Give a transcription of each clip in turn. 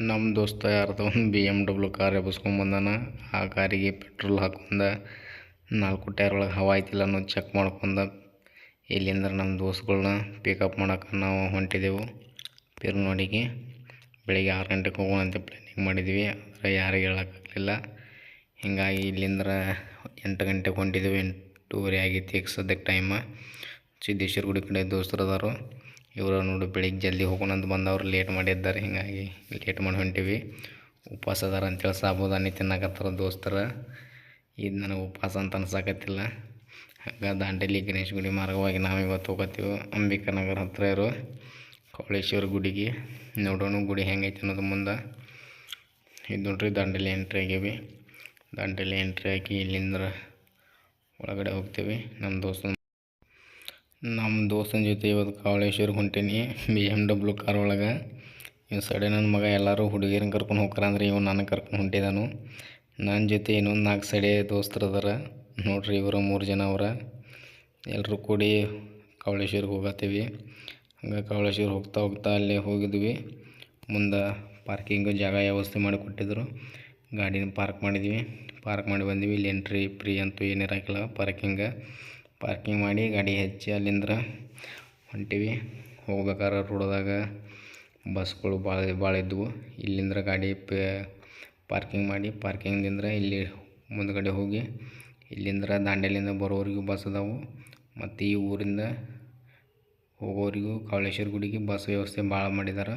ನಮ್ಮ ದೋಸ್ತ ಯಾರ್ದೋ ಒಂದು ಬಿ ಎಂ ಡಬ್ಲ್ಯೂ ಕಾರ್ ಎಬ್ಬಿಸ್ಕೊಂಬಂದಾನ ಆ ಕಾರಿಗೆ ಪೆಟ್ರೋಲ್ ಹಾಕೊಂಡ ನಾಲ್ಕು ಟೈರ್ ಒಳಗೆ ಹವಾ ಐತಿಲ್ಲ ಅನ್ನೋದು ಚೆಕ್ ಮಾಡ್ಕೊಂಡ ಇಲ್ಲಿಂದ ನಮ್ಮ ದೋಸ್ತ್ಗಳನ್ನ ಪಿಕಪ್ ಮಾಡೋಕೆ ನಾವು ಹೊಂಟಿದೆವು. ಪಿರ್ನೋಡಿಗೆ ಬೆಳಿಗ್ಗೆ ಆರು ಗಂಟೆಗೆ ಹೋಗೋಣ ಅಂತ ಪ್ಲ್ಯಾನಿಂಗ್ ಮಾಡಿದ್ವಿ. ಆದರೆ ಯಾರಿಗೆ ಹೇಳೋಕ್ಕಾಗಲಿಲ್ಲ ಹೀಗಾಗಿ ಇಲ್ಲಿಂದ ಎಂಟು ಗಂಟೆಗೆ ಹೊಂಟಿದ್ದೆವು ಎಂಟೂವರೆ ಆಗಿತ್ತು ಈಗ ಸದ್ಯಕ್ಕೆ ಟೈಮ ಸಿದ್ದೇಶ್ವರ ಗುಡಿ ಕಡೆ ದೋಸ್ತರು ಅದಾರು. ಇವರು ನೋಡು ಬೆಳಿಗ್ಗೆ ಜಲ್ದಿ ಹೋಗೋಣ ಅಂತ ಬಂದವ್ರು ಲೇಟ್ ಮಾಡಿದ್ದಾರೆ, ಹೀಗಾಗಿ ಲೇಟ್ ಮಾಡಿ ಹೊಂಟಿವಿ. ಉಪವಾಸ ಅದಾರ ಅಂತೇಳಿ ಸಾಬೂದಾನಿ ತಿನ್ನಕತ್ತಾರ ದೋಸ್ತರ. ಇದು ನನಗೆ ಉಪವಾಸ ಅಂತ ಅನ್ಸಕತ್ತಿಲ್ಲ. ಹಂಗೆ ದಾಂಡೇಲಿ ಗಣೇಶ ಗುಡಿ ಮಾರ್ಗವಾಗಿ ನಾವು ಇವತ್ತು ಹೋಗತ್ತೀವಿ. ಅಂಬಿಕಾ ನಗರ ಹತ್ತಿರ ಇರೋ ಕವಳೇಶ್ವರ ಗುಡಿಗೆ. ನೋಡೋಣ ಗುಡಿ ಹೆಂಗೈತೆ ಅನ್ನೋದು ಮುಂದೆ. ಇದು ನೋಡ್ರಿ ದಾಂಡೇಲಿ ಎಂಟ್ರಿ ಆಗೀವಿ. ದಾಂಡೇಲಿ ಎಂಟ್ರಿ ಆಗಿ ಇಲ್ಲಿಂದ ಒಳಗಡೆ ಹೋಗ್ತೀವಿ. ನಮ್ಮ ದೋಸ್ತ ನಮ್ಮ ದೋಸ್ತನ ಜೊತೆ ಇವತ್ತು ಕಾವಳೇಶ್ವರಿಗೆ ಹೊಂಟೀನಿ ಬಿ ಎಂ ಡಬ್ಲ್ಯೂ ಕಾರ್ ಒಳಗೆ. ಇವ್ ಸಡೆ ನನ್ನ ಮಗ ಎಲ್ಲರೂ ಹುಡುಗಿಯರನ್ನ ಕರ್ಕೊಂಡು ಹೋಗ್ರ ಅಂದ್ರೆ ಇವ್ ನನಗೆ ಕರ್ಕೊಂಡು ಹೊಂಟಿದ್ದಾನು ನನ್ನ ಜೊತೆ ಇನ್ನೊಂದು ನಾಲ್ಕು ಸಡೆ ದೋಸ್ತರು ಅದಾರ. ನೋಡ್ರಿ ಇವರು ಮೂರು ಜನ ಅವರ. ಎಲ್ಲರೂ ಕೂಡಿ ಕಾವಳೇಶ್ವರಿಗೆ ಹೋಗತ್ತೀವಿ. ಹಂಗೆ ಕಾವಳೇಶ್ವರ ಹೋಗ್ತಾ ಹೋಗ್ತಾ ಅಲ್ಲೇ ಹೋಗಿದ್ವಿ. ಮುಂದೆ ಪಾರ್ಕಿಂಗ್ ಜಾಗ ವ್ಯವಸ್ಥೆ ಮಾಡಿ ಕೊಟ್ಟಿದ್ದರು ಗಾಡಿನ ಪಾರ್ಕ್ ಮಾಡಿದ್ವಿ. ಪಾರ್ಕ್ ಮಾಡಿ ಬಂದ್ವಿ. ಇಲ್ಲಿ ಎಂಟ್ರಿ ಫ್ರೀ ಅಂತೂ ಏನಿರಾಕಿಲ್ಲ ಪಾರ್ಕಿಂಗ ಪಾರ್ಕಿಂಗ್ ಮಾಡಿ ಗಾಡಿ ಹಚ್ಚಿ ಅಲ್ಲಿಂದ್ರ ಹೊಂಟಿವಿ. ಹೋಗ್ಬೇಕಾರೆ ರೋಡ್ದಾಗ ಬಸ್ಗಳು ಭಾಳ ಭಾಳ ಇದ್ವು. ಇಲ್ಲಿಂದ್ರ ಗಾಡಿ ಪಾರ್ಕಿಂಗ್ ಮಾಡಿ ಪಾರ್ಕಿಂಗ್ದಿಂದ ಇಲ್ಲಿ ಮುಂದ್ಗಡೆ ಹೋಗಿ ಇಲ್ಲಿಂದ್ರ ದಾಂಡೇಲಿಂದ ಬರೋವರೆಗೂ ಬಸ್ ಅದಾವು. ಮತ್ತು ಈ ಊರಿಂದ ಹೋಗೋರಿಗೂ ಕಾವಳೇಶ್ವರ ಗುಡಿಗೆ ಬಸ್ ವ್ಯವಸ್ಥೆ ಭಾಳ ಮಾಡಿದ್ದಾರೆ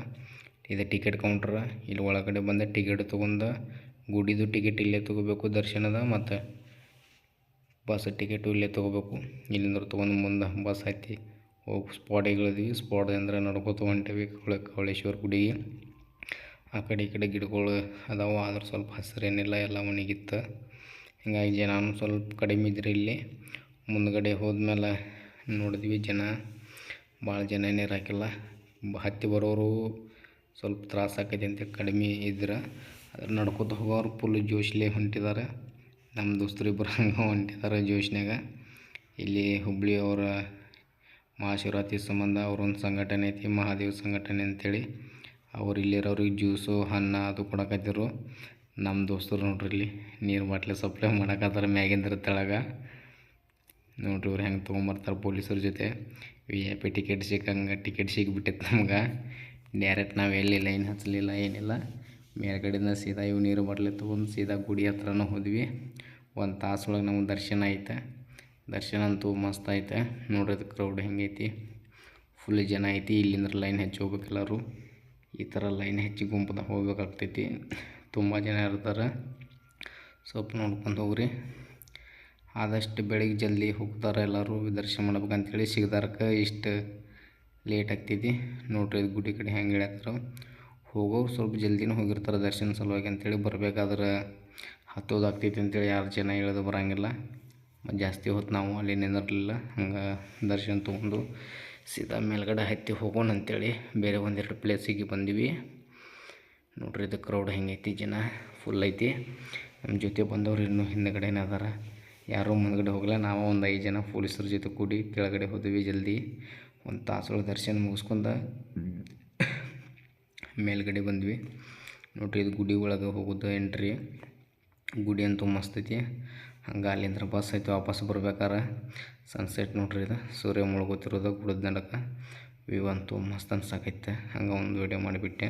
ಇದು ಟಿಕೆಟ್ ಕೌಂಟ್ರ. ಇಲ್ಲಿ ಒಳಗಡೆ ಬಂದ ಟಿಕೆಟ್ ತೊಗೊಂಡು ಗುಡಿದು ಟಿಕೆಟ್ ಇಲ್ಲೇ ತೊಗೋಬೇಕು ದರ್ಶನದ. ಮತ್ತು ಬಸ್ ಟಿಕೆಟು ಇಲ್ಲೇ ತೊಗೋಬೇಕು. ಇಲ್ಲಿಂದ ತೊಗೊಂಡು ಮುಂದೆ ಬಸ್ ಹತ್ತಿ ಹೋಗಿ. ಸ್ಪಾಟಿಗೆ ಇಳಿದ್ವಿ ಸ್ಪಾಟ್ದಿಂದ ನಡ್ಕೋತ ಹೊಂಟೇವಿ ಕವಳೆ, ಕವಳೇಶ್ವರ ಗುಡಿಗೆ ಆ ಕಡೆ ಈ ಕಡೆ ಗಿಡಗಳು ಅದಾವು. ಆದ್ರೆ ಸ್ವಲ್ಪ ಹಸಿರೇನಿಲ್ಲ, ಎಲ್ಲ ಒಣಗಿತ್ತು. ಹಿಂಗಾಗಿ ಜನಾನು ಸ್ವಲ್ಪ ಕಡಿಮೆ ಇದ್ರೆ ಇಲ್ಲಿ. ಮುಂದ್ಗಡೆ ಹೋದ್ಮೇಲೆ ನೋಡಿದ್ವಿ ಜನ. ಭಾಳ ಜನ ಏನಿರಾಕಿಲ್ಲ ಬ ಹತ್ತಿ ಬರೋರು ಸ್ವಲ್ಪ ತ್ರಾಸ ಆಕೈತಿ ಅಂತ ಕಡಿಮೆ ಇದ್ರೆ. ಅದ್ರ ನಡ್ಕೋತ ಹೋಗೋರು ಫುಲ್ ಜೋಶ್ಲೆ ಹೊಂಟಿದ್ದಾರೆ ನಮ್ಮ ದೋಸ್ತರು ಇಬ್ಬರು ಹಂಗೆ ಹೊಂಟಿದ್ದಾರೆ ಜೋಶ್ನಾಗ ಇಲ್ಲಿ ಹುಬ್ಬಳ್ಳಿ ಅವರ ಮಹಾಶಿವರಾತ್ರಿ ಸಂಬಂಧ ಅವ್ರೊಂದು ಸಂಘಟನೆ ಐತಿ, ಮಹಾದೇವ ಸಂಘಟನೆ ಅಂತೇಳಿ. ಅವ್ರು ಇಲ್ಲಿರೋರಿಗೆ ಜ್ಯೂಸು, ಅನ್ನ ಅದು ಕೊಡಕತ್ತಿರು ನಮ್ಮ ದೋಸ್ತರು ನೋಡ್ರಿ ಇಲ್ಲಿ ನೀರು ಬಾಟ್ಲಿ ಸಪ್ಲೈ ಮಾಡಕತ್ತಾರ ಮ್ಯಾಗಿಂದ್ರ ತೆಳಗ. ನೋಡ್ರಿ ಇವ್ರು ಹೆಂಗೆ ತೊಗೊಂಬರ್ತಾರೆ ಪೊಲೀಸರ ಜೊತೆ. ವಿ ಐ ಪಿ ಟಿಕೆಟ್ ಸಿಕ್ಕಂಗೆ ಟಿಕೆಟ್ ಸಿಕ್ಬಿಟ್ಟಿತ್ತು ನಮ್ಗೆ. ಡೈರೆಕ್ಟ್ ನಾವು ಎಲ್ಲಿ ಲೈನ್ ಹಚ್ಚಲಿಲ್ಲ ಏನಿಲ್ಲ. ಮೇಲ್ಗಡೆಯಿಂದ ಸೀದಾ ಇವು ನೀರು ಬರಲಿತ್ತು ಒಂದು ಸೀದಾ ಗುಡಿ ಹತ್ರನೂ ಹೋದ್ವಿ. ಒಂದು ತಾಸು ಒಳಗೆ ನಮ್ಗೆ ದರ್ಶನ ಐತೆ. ದರ್ಶನ ಅಂತೂ ಮಸ್ತ್ ಐತೆ. ನೋಡ್ರಿ ಕ್ರೌಡ್ ಹೆಂಗೈತಿ ಫುಲ್ ಜನ ಐತಿ. ಇಲ್ಲಿಂದ್ರ ಲೈನ್ ಹೆಚ್ಚಿ ಹೋಗ್ಬೇಕೆಲ್ಲರೂ ಈ ಥರ ಲೈನ್ ಹೆಚ್ಚಿ ಗುಂಪದಾಗ ಹೋಗ್ಬೇಕಾಗ್ತೈತಿ. ತುಂಬ ಜನ ಇರ್ತಾರೆ. ಸ್ವಲ್ಪ ನೋಡ್ಕೊಂಡು ಹೋಗ್ರಿ. ಆದಷ್ಟು ಬೆಳಿಗ್ಗೆ ಜಲ್ದಿ ಹೋಗ್ತಾರೆ ಎಲ್ಲರೂ. ದರ್ಶನ ಮಾಡ್ಬೇಕಂತೇಳಿ ಸಿಗ್ದಾರಕ್ಕೆ ಇಷ್ಟು ಲೇಟ್ ಆಗ್ತೈತಿ. ನೋಡ್ರಿ ಗುಡಿ ಕಡೆ ಹೆಂಗೆ ಹೇಳ್ತಾರೋ ಹೋಗೋರು ಸ್ವಲ್ಪ ಜಲ್ದಿನೂ ಹೋಗಿರ್ತಾರೆ ದರ್ಶನ ಸಲುವಾಗಿ ಅಂತೇಳಿ ಬರಬೇಕಾದ್ರೆ ಹತ್ತೋದು ಆಗ್ತೈತಿ ಅಂತೇಳಿ ಯಾರು ಜನ ಇಳಿದು ಬರೋಂಗಿಲ್ಲ. ಮತ್ತು ಜಾಸ್ತಿ ಹೊತ್ತು ನಾವು ಅಲ್ಲಿ ನಿಂದಿರಲಿಲ್ಲ. ಹಂಗೆ ದರ್ಶನ ತೊಗೊಂಡು ಸೀದಾ ಮೇಲ್ಗಡೆ ಹತ್ತಿ ಹೋಗೋಣ ಅಂತೇಳಿ ಬೇರೆ ಒಂದೆರಡು ಪ್ಲೇಸಿಗೆ ಬಂದ್ವಿ. ನೋಡ್ರಿ ಇದು ಕ್ರೌಡ್ ಹೆಂಗೈತಿ ಜನ? ಫುಲ್ ಐತಿ. ನಮ್ಮ ಜೊತೆ ಬಂದವ್ರು ಇನ್ನೂ ಹಿಂದ್ಗಡೆನೇ ಅದಾರ. ಯಾರೂ ಮುಂದ್ಗಡೆ ಹೋಗಲ್ಲ ನಾವು ಒಂದು ಐದು ಜನ ಪೊಲೀಸರ ಜೊತೆ ಕೂಡಿ ಕೆಳಗಡೆ ಹೋದ್ವಿ ಜಲ್ದಿ. ಒಂದು ತಾಸೊಳಗೆ ದರ್ಶನ ಮುಗಿಸ್ಕೊಂಡ ಮೇಲ್ಗಡೆ ಬಂದ್ವಿ. ನೋಡ್ರಿ, ಇದು ಗುಡಿ ಒಳಗೆ ಹೋಗೋದು ಎಂಟ್ರಿ ಗುಡಿ ಅಂತೂ ಮಸ್ತ್ ಐತಿ. ಹಂಗೆ ಅಲ್ಲಿಂದ ಬಸ್ ಐತಿ, ವಾಪಸ್ ಬರ್ಬೇಕಾರೆ. ಸನ್ಸೆಟ್ ನೋಡ್ರಿ ಇದು. ಸೂರ್ಯ ಮುಳುಗೋತಿರೋದು ಗುಡದ ನಡಕ ವ್ಯೂ ಅಂತೂ ಮಸ್ತ್ ಅನ್ಸಕೈತೆ. ಹಂಗೆ ಒಂದು ವೀಡಿಯೋ ಮಾಡಿಬಿಟ್ಟೆ.